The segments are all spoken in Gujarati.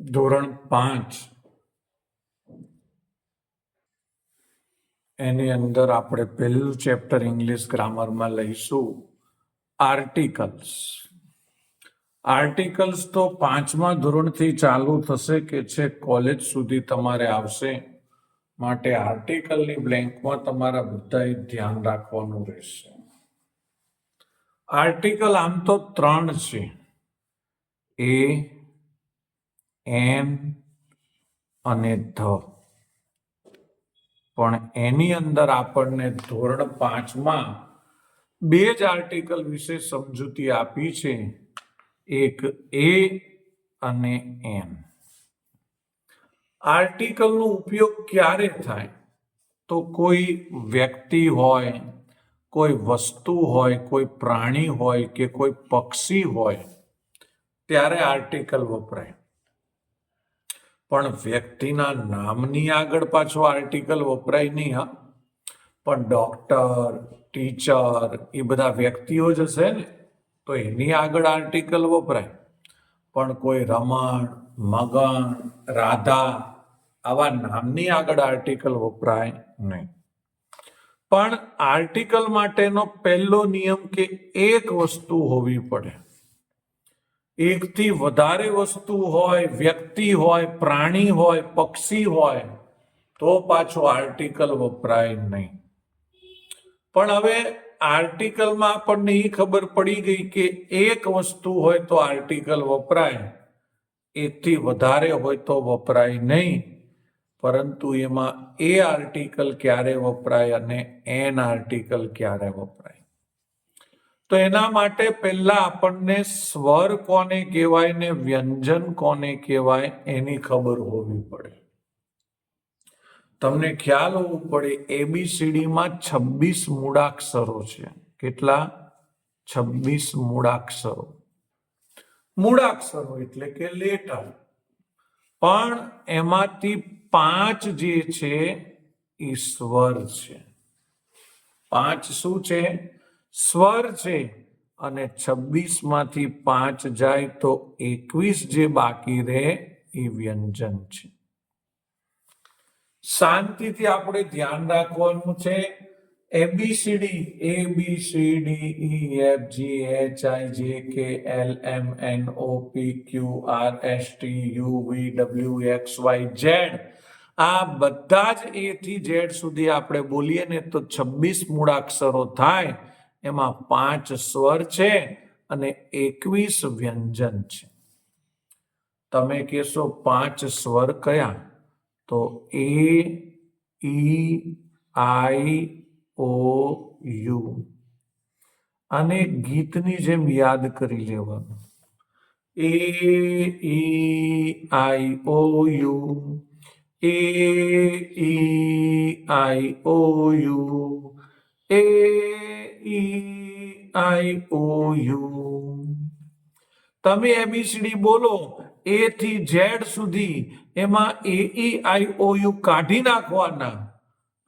ધોરણ પાંચ. એની અંદર આપણે પહેલું ચેપ્ટર ઇંગ્લિશ ગ્રામરમાં લઈશું. આર્ટિકલ્સ આર્ટિકલ્સ તો પાંચમા ધોરણથી ચાલુ થશે કે છે કોલેજ સુધી તમારે આવશે. માટે આર્ટિકલની બ્લેન્કમાં તમારા બધાએ ધ્યાન રાખવાનું રહેશે. આર્ટિકલ આમ તો ત્રણ છે. એ એન અને ધ. પણ એની અંદર આપણને ધોરણ પાંચમાં બે જ આર્ટિકલ વિશે સમજૂતી આપી છે. એક એ અને એન આર્ટિકલનો ઉપયોગ ક્યારે થાય? તો કોઈ વ્યક્તિ હોય, કોઈ વસ્તુ હોય, કોઈ પ્રાણી હોય કે કોઈ પક્ષી હોય, ત્યારે આર્ટિકલ વપરાય. પણ વ્યક્તિના નામની આગળ પાછો આર્ટિકલ વપરાય નહીં, હા. પણ ડોક્ટર ટીચર એ બધા વ્યક્તિઓ જ હશે ને, તો એની આગળ આર્ટિકલ વપરાય. પણ કોઈ રમણ મગન રાધા આવા નામની આગળ આર્ટિકલ વપરાય નહીં. પણ આર્ટિકલ માટેનો પહેલો નિયમ કે એક વસ્તુ હોવી પડે. એકથી વધારે વસ્તુ હોય, વ્યક્તિ હોય, પ્રાણી હોય, પક્ષી હોય, તો પાછો આર્ટિકલ વપરાય નહીં. પણ હવે આર્ટિકલમાં આપણને એ ખબર પડી ગઈ કે એક વસ્તુ હોય તો આર્ટિકલ વપરાય, એકથી વધારે હોય તો વપરાય નહીં. પરંતુ એમાં એ આર્ટિકલ ક્યારે વપરાય અને એન આર્ટિકલ ક્યારે વપરાય? તો એના માટે પહેલા આપણને સ્વર કોને કહેવાય ને વ્યંજન કોને કહેવાય એની ખબર હોવી પડે. તમને ખ્યાલ હોવું પડે એબીસીડીમાં છવ્વીસ મૂળાક્ષરો છે. કેટલા? છવ્વીસ મૂળાક્ષરો. મૂળાક્ષરો એટલે કે લેટર. પણ એમાંથી પાંચ જે છે એ સ્વર છે. પાંચ શું છે? સ્વર છે અને છવ્વીસમાંથી પાંચ જાય તો એકવીસ જે બાકી રહે એ વ્યંજન છે. શાંતિથી આપણે ધ્યાન રાખવાનું છે. ABCD A B C D E F G H I J K L M N O P Q R S T U V W X Y Z આ બધા જ એ થી ઝેડ સુધી આપણે બોલીએ ને તો છવ્વીસ મૂળાક્ષરો થાય. એમાં પાંચ સ્વર છે અને એકવીસ વ્યંજન છે. તમે કહેશો પાંચ સ્વર કયા? તો એ, ઈ, આઈ, ઓ, યુ. અને ગીતની જેમ યાદ કરી લેવાનું. A, E, I, O, U. A, E, I, O, U. A I O U તમે એબીસીડી બોલો એ થી ઝેડ સુધી એમાં એ ઈ આઈ ઓ યુ કાઢી નાખવાના.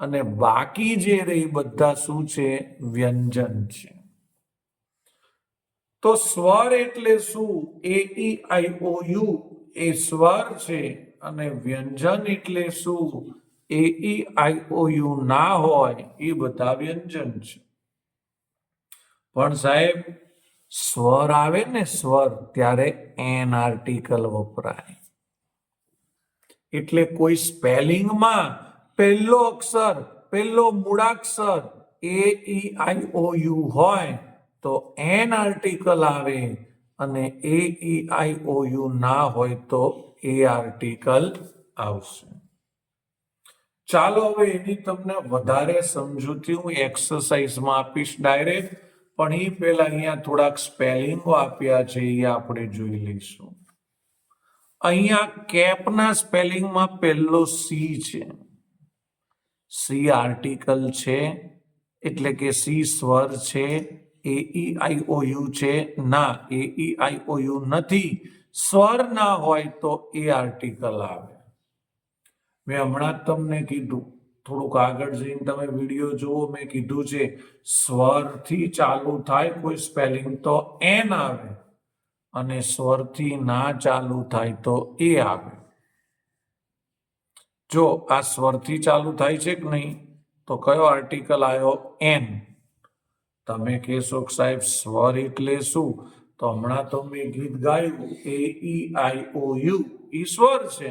અને બાકી જે રહી બધા શું છે? વ્યંજન છે. તો સ્વર એટલે શું? એ ઈ આઈ ઓ યુ એ સ્વર છે અને વ્યંજન એટલે શું? એ ઈ આઈ ઓ યુ ના હોય એ બધા વ્યંજન છે. પણ સાહેબ, સ્વર આવે ને સ્વર, ત્યારે એન આર્ટિકલ વપરાય. એટલે કોઈ સ્પેલિંગમાં પહેલો અક્ષર, પહેલો મૂળાક્ષર એ આઈ ઓ યુ હોય, તો એન આર્ટિકલ આવે અને એ ઈ આઈ ઓ યુ ના હોય તો એ આર્ટિકલ આવશે. ચાલો હવે એની તમને વધારે સમજૂતી હું એક્સરસાઇઝમાં આપીશ ડાયરેક્ટ પણ એ પહેલા અહીંયા થોડાક સ્પેલિંગો આપ્યા છે એ આપણે જોઈ લઈશું. અહીંયા કેપના સ્પેલિંગમાં પહેલો સી છે. સી આર્ટિકલ છે, એટલે કે સી સ્વર છે એ ઈ આઈ ઓ યુ છે. ના એ ઈ આઈ ઓ યુ નથી. સ્વર ના હોય તો એ આર્ટિકલ આવે. મેં હમણાં તમને કીધું. થોડુંક આગળ જઈને તમે વીડિયો જુઓ, મેં કીધું છે, સ્વરથી ચાલુ થાય કોઈ સ્પેલિંગ તો એન આવે અને સ્વરથી ના ચાલુ થાય તો એ આવે. જો આ સ્વરથી ચાલુ થાય છે કે નહીં, તો કયો આર્ટિકલ આવ્યો એન તમે કહેશો સાહેબ, સ્વર એટલે શું? તો હમણાં તો મેં ગીત ગાયું એ E I O U E સ્વર છે.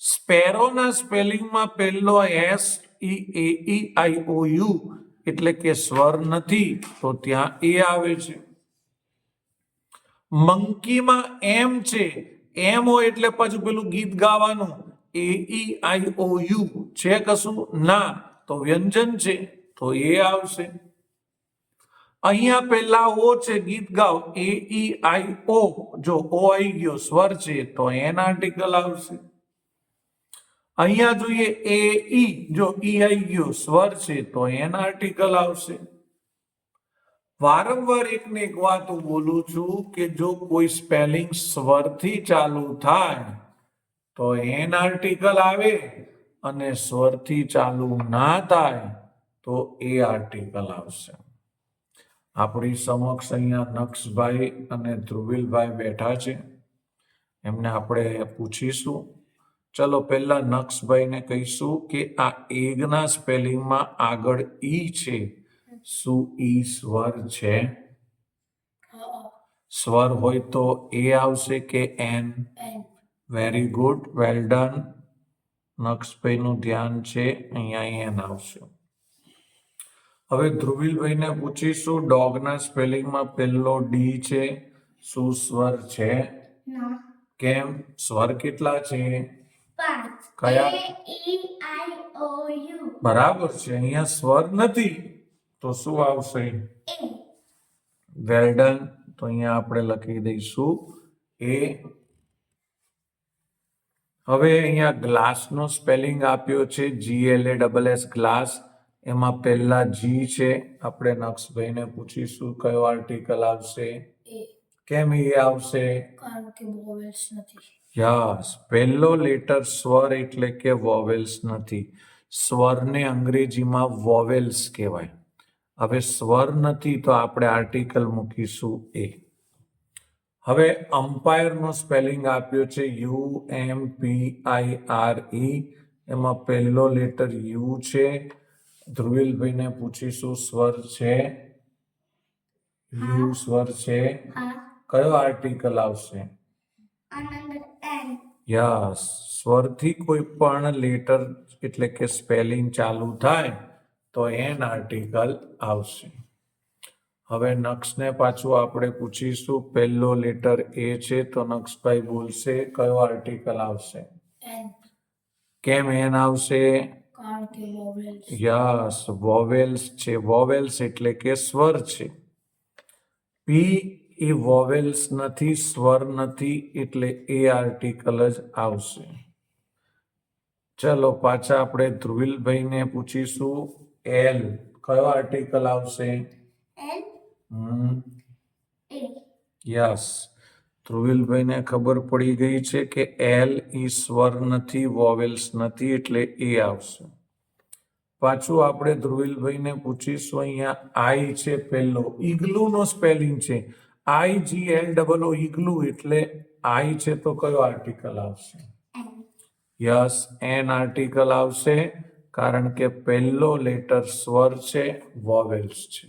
સ્પેરોના સ્પેલિંગમાં પહેલો S E A E I O you એટલે કે સ્વર નથી, તો ત્યાં એ આવે છે. મંકીમાં એમ છે, એમ હોય એટલે પછી પેલું ગીત ગાવાનું, એ ઈ આઈ ઓ યુ છે કશું? ના, તો વ્યંજન છે, તો એ આવશે. અહીંયા પહેલા ઓ છે, ગીત ગાવ એ ઈ આઈ ઓ, જો ઓ આવી ગયો, સ્વર છે, તો એન આર્ટિકલ આવશે. અહીંયા જોઈએ એ ઈ, જો ઈ આઈ ગયો, સ્વર છે તો એન આર્ટિકલ આવશે. વારંવાર એક ને એક વાત હું બોલું છું કે જો કોઈ સ્પેલિંગ સ્વરથી ચાલુ થાય, તો એન આર્ટિકલ આવે અને સ્વરથી ચાલુ ના થાય, તો એ આર્ટિકલ આવશે. આપણી સમક્ષ અહીંયા નક્ષભાઈ અને ધ્રુવિલભાઈ બેઠા છે. એમને આપણે પૂછીશું. ચલો પહેલા નક્ષભાઈને કહીશું કે આ એગના સ્પેલિંગમાં આગળ ઈ છે. શું ઈ સ્વર છે? સ્વર હોય તો એ આવશે કે an. Very good well done. નક્ષભાઈનું ધ્યાન છે અહીંયા એન આવશે. હવે ધ્રુવિલભાઈને પૂછીશું ડોગના સ્પેલિંગમાં પહેલો ડી છે શું સ્વર છે? કેમ? સ્વર કેટલા છે? કયા? યુ બરાબર છે અહીંયા સ્વર નથી તો શું આવશે? વેલ ડન તો અહીંયા આપણે લખી દઈશું. એ હવે અહીંયા ગ્લાસનો સ્પેલિંગ આપ્યો છે G L A double S glass. એમાં પહેલા જી છે. આપણે નક્ષભાઈને પૂછીશું કયો આર્ટિકલ આવશે? કેમ એ આવશે? કારણ કે બોવેલ્સ નથી. યસ પહેલો લેટર સ્વર એટલે કે વોવેલ્સ નથી. સ્વરને અંગ્રેજીમાં વોવેલ્સ કહેવાય. હવે સ્વર નથી તો આપણે આર્ટિકલ મૂકીશું એ. હવે અમ્પાયરનો સ્પેલિંગ આપ્યો છે you M P I R E. એમાં પહેલો લેટર યુ છે. ધ્રુવિલભાઈને પૂછીશું સ્વર છે? યુ સ્વર છે? કયો આર્ટિકલ આવશે? આનંદ એન. યસ સ્વરથી કોઈ પણ લેટર એટલે કે સ્પેલિંગ ચાલુ થાય તો એન આર્ટિકલ આવશે. હવે નક્ષને પાછું આપણે પૂછીશું પહેલો લેટર એ છે તો નક્ષભાઈ બોલશે કયો આર્ટિકલ આવશે? એન. કેમ એન આવશે? કારણ કે વોવેલ્સ યસ વોવેલ્સ છે વોવેલ્સ એટલે કે સ્વર છે. પી એ વોવેલ્સ નથી સ્વર નથી એટલે એ આર્ટિકલ જ આવશે. ચલો પાછા આપણે ધ્રુવિલભાઈને પૂછીશું. એલ કયો આર્ટિકલ આવશે? યસ ધ્રુવિલભાઈને ખબર પડી ગઈ છે કે એલ ઈ સ્વર નથી વોવેલ્સ નથી એટલે એ આવશે. પાછું આપણે ધ્રુવિલભાઈને પૂછીશું. અહીંયા આઈ છે પહેલો. ઈગલુનો સ્પેલિંગ છે. આઈ જી એલ ડબલ ઓ ઇગ્લુ એટલે આઈ છે તો કયો આર્ટિકલ આવશે? યસ એન આર્ટિકલ આવશે, કારણ કે પહેલો લેટર સ્વર છે વોવેલ્સ છે.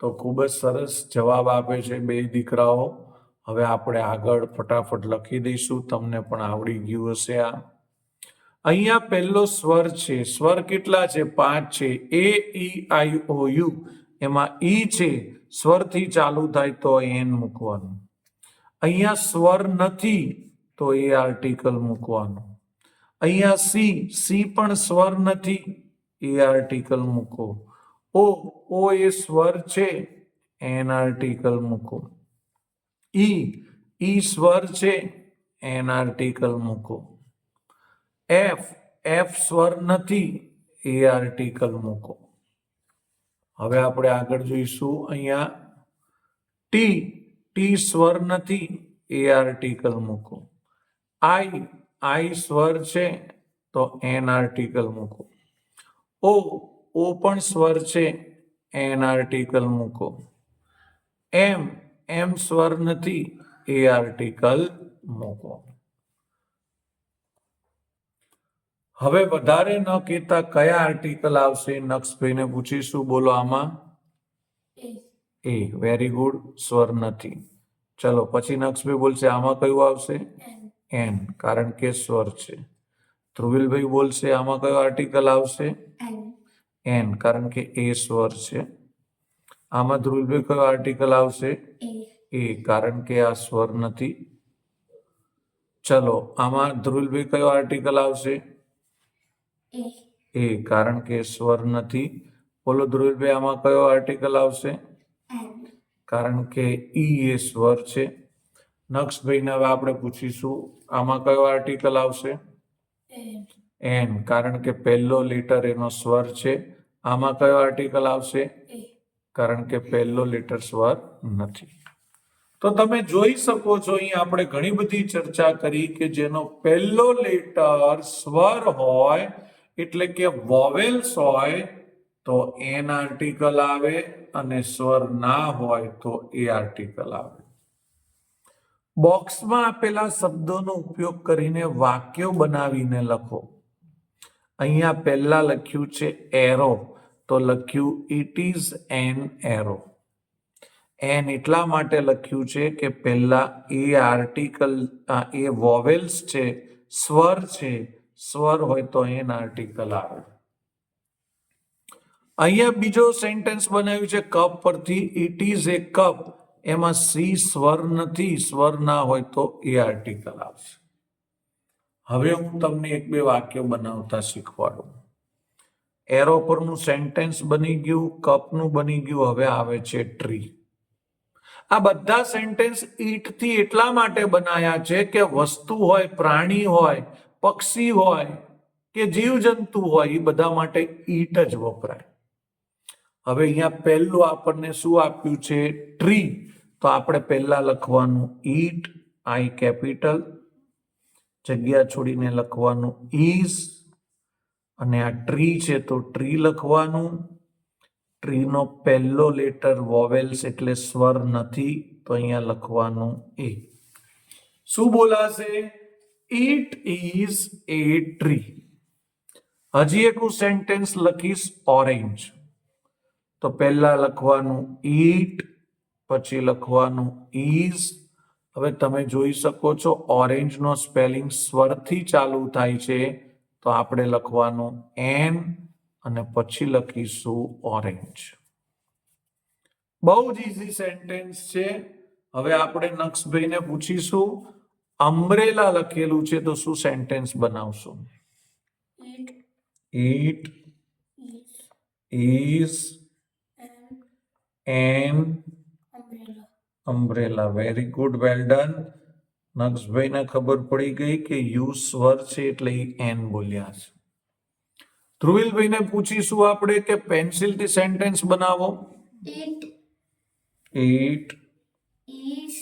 તો ખૂબ જ સરસ જવાબ આપે છે બે દીકરાઓ. હવે આપણે આગળ ફટાફટ લખી દઈશું, તમને પણ આવડી ગયું હશે આ. અહીંયા પહેલો સ્વર છે, સ્વર કેટલા છે? પાંચ છે. એ ઈ આઈ ઓ યુ એમાં ઈ છે, સ્વરથી ચાલુ થાય તો એન મૂકવાનું. અહીંયા સ્વર નથી તો એ આર્ટિકલ મૂકવાનું. અહીંયા સી સી પણ સ્વર નથી, એ આર્ટિકલ મૂકો. ઓ ઓ એ સ્વર છે, એન આર્ટિકલ મૂકો. ઈ ઈ સ્વર છે, એન આર્ટિકલ મૂકો. એફ એફ સ્વર નથી, એ આર્ટિકલ મૂકો. હવે આપણે આગળ જોઈશું. અહીંયા ટી ટી સ્વર નથી. એ આર્ટિકલ મૂકો. આઈ આઈ સ્વર છે, તો એન આર્ટિકલ મૂકો. ઓ ઓ પણ સ્વર છે એન આર્ટિકલ મૂકો. એમ એમ સ્વર નથી એ આર્ટિકલ મૂકો. હવે વધારે ન કહેતા કયા આર્ટિકલ આવશે? નક્ષભાઈને પૂછીશું. બોલો આમાં. A. એ. વેરી ગુડ સ્વર નથી. ચલો પછી નક્ષભાઈ બોલશે. આમાં કયું આવશે? N. એન. કારણ કે સ્વર છે. ધ્રુવિલભાઈ બોલશે. આમાં કયો આર્ટિકલ આવશે? N. એન. કારણ કે એ સ્વર છે. આમાં ધ્રુવિલભાઈ કયો આર્ટિકલ આવશે? A. એ. કારણ કે આ સ્વર નથી. ચલો આમાં ધ્રુવિલભાઈ કયો આર્ટિકલ આવશે? A. એ. કારણ કે સ્વર નથી. બોલો ધ્રુવભાઈ આમાં કયો આર્ટિકલ આવશે? કારણ કે ઈ એ સ્વર છે. નક્ષભાઈને હવે આપણે પૂછીશું આમાં કયો આર્ટિકલ આવશે. એન કારણ કે પહેલો લીટર એનો સ્વર છે. આમાં કયો આર્ટિકલ આવશે? કારણ કે પહેલો લીટર સ્વર નથી. તો તમે જોઈ શકો છો અહીં આપણે ઘણી બધી ચર્ચા કરી કે જેનો પહેલો લેટર સ્વર હોય એટલે કે વોવેલ્સ હોય તો એન આર્ટિકલ આવે અને સ્વર ના હોય તો એ આર્ટિકલ આવે. બોક્સમાં આપેલા શબ્દોનો ઉપયોગ કરીને વાક્યો બનાવીને લખો. અહીંયા પહેલા લખ્યું છે એરો, તો લખ્યું it is an arrow an એટલા માટે લખ્યું છે કે પહેલા એ આર્ટિકલ એ વોવેલ્સ છે, સ્વર છે સ્વર હોય તો એન આર્ટિકલ આવે. અહીંયા બીજો સેન્ટેન્સ બનાવ્યું છે, કપ પરથી ઇટ ઇઝ એ કપ એમાં સી સ્વર નથી, સ્વર ના હોય તો એ આર્ટિકલ આવશે હવે હું તમને એક બે વાક્યો બનાવતા શીખવાડું. એરો પરનું સેન્ટેન્સ બની ગયું, કપનું બની ગયું, હવે આવે છે ટ્રી આ બધા સેન્ટેન્સ ઈટથી એટલા માટે બનાયા છે કે વસ્તુ હોય, પ્રાણી હોય પક્ષી હોય કે જીવજંતુ હોય, એ બધા માટે ઈટ જ વપરાય. હવે અહીંયા પહેલું આપણને શું આપ્યું છે? ટ્રી. તો આપણે પહેલા લખવાનું ઈટ, આઈ કેપિટલ, જગ્યા છોડીને લખવાનું ઈઝ, અને આ ટ્રી છે તો ટ્રી લખવાનું. ટ્રીનો પહેલો લેટર વોવેલ્સ એટલે સ્વર નથી, તો અહીંયા લખવાનું એ. શું બોલાશે? ઇટ ઇઝ એ ટ્રી હજી એક હું સેન્ટેન્સ લખીશ ઓરેન્જ તો પહેલા લખવાનું ઈટ પછી લખવાનું ઇઝ હવે તમે જોઈ શકો છો ઓરેન્જનો સ્પેલિંગ સ્વરથી ચાલુ થાય છે. તો આપણે લખવાનું એન અને પછી લખીશું ઓરેન્જ બહુ જ ઇઝી સેન્ટેન્સ છે. હવે આપણે નક્ષભાઈને પૂછીશું અમ્બ્રેલા લખેલું છે તો શું સેન્ટેન્સ બનાવશો? It is an. Umbrella very good well done નક્ષભાઈને ખબર પડી ગઈ કે યુ સ્વર છે એટલે એન બોલ્યા છે. ધ્રુવિલભાઈને પૂછીશું આપણે કે પેન્સિલથી સેન્ટેન્સ બનાવો. It it is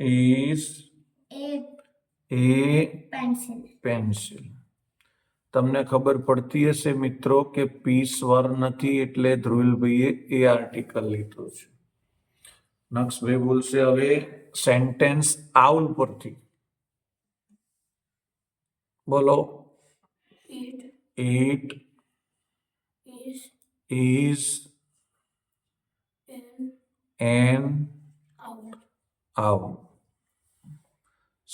is a. Pencil. તમને ખબર પડતી હશે મિત્રો કે પી સ્વર નથી એટલે ધ્રુવિલભાઈએ એ આર્ટિકલ લીધો છે. નક્ષભાઈ બોલશે હવે સેન્ટેન્સ આઉલ પરથી. બોલો. It is an out owl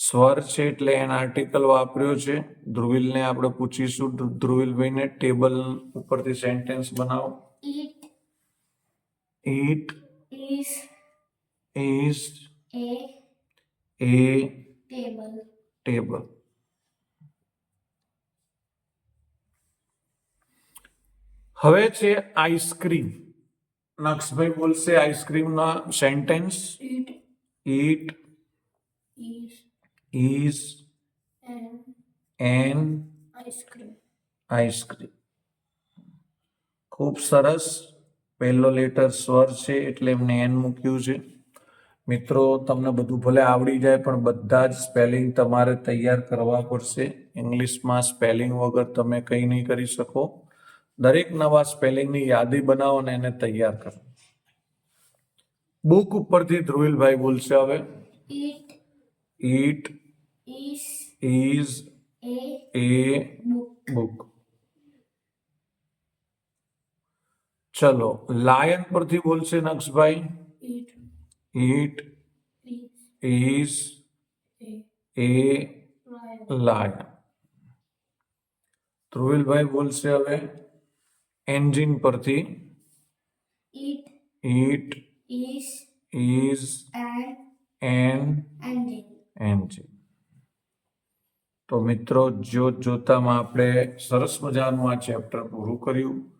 સ્વર છે એટલે એન આર્ટિકલ વાપર્યો છે. ધ્રુવિલને આપણે પૂછીશું. ધ્રુ- ધ્રુવિલભાઈને ટેબલ ઉપરથી સેન્ટેન્સ બનાવો. It it is is a a table table હવે છે આઈસ્ક્રીમ નક્ષભાઈ બોલશે આઈસ્ક્રીમના sentence it it is is an ice cream. Ice cream ખૂબ સરસ. પહેલો લેટર સ્વર છે એટલે એમને એન મૂક્યું છે. મિત્રો તમને બધું ભલે આવડી જાય પણ બધા જ સ્પેલિંગ તમારે તૈયાર કરવા પડશે. ઇંગ્લિશમાં સ્પેલિંગ વગર તમે કંઈ નહીં કરી શકો. દરેક નવા સ્પેલિંગની યાદી બનાવો અને એને તૈયાર કરો. બુક ઉપરથી ધ્રુવિલભાઈ બોલશે હવે. It it is is a a book. Book ચલો લાયન પરથી બોલશે નક્ષભાઈ It it is is a a lion. Lion ધ્રુવિલભાઈ બોલશે હવે એન્જિન પરથી It it is is an an engine. Engine તો મિત્રો જોત જોતામાં આપણે સરસ મજાનું આ ચેપ્ટર પૂરું કર્યું.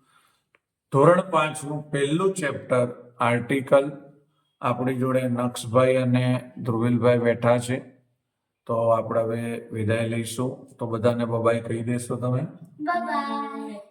ધોરણ પાંચનું પહેલું ચેપ્ટર આર્ટિકલ આપણી જોડે નક્ષભાઈ અને ધ્રુવિલભાઈ બેઠા છે. તો આપણે હવે વિદાય લઈશું. તો બધાને બબાઈ કહી દેશો તમે. Bye.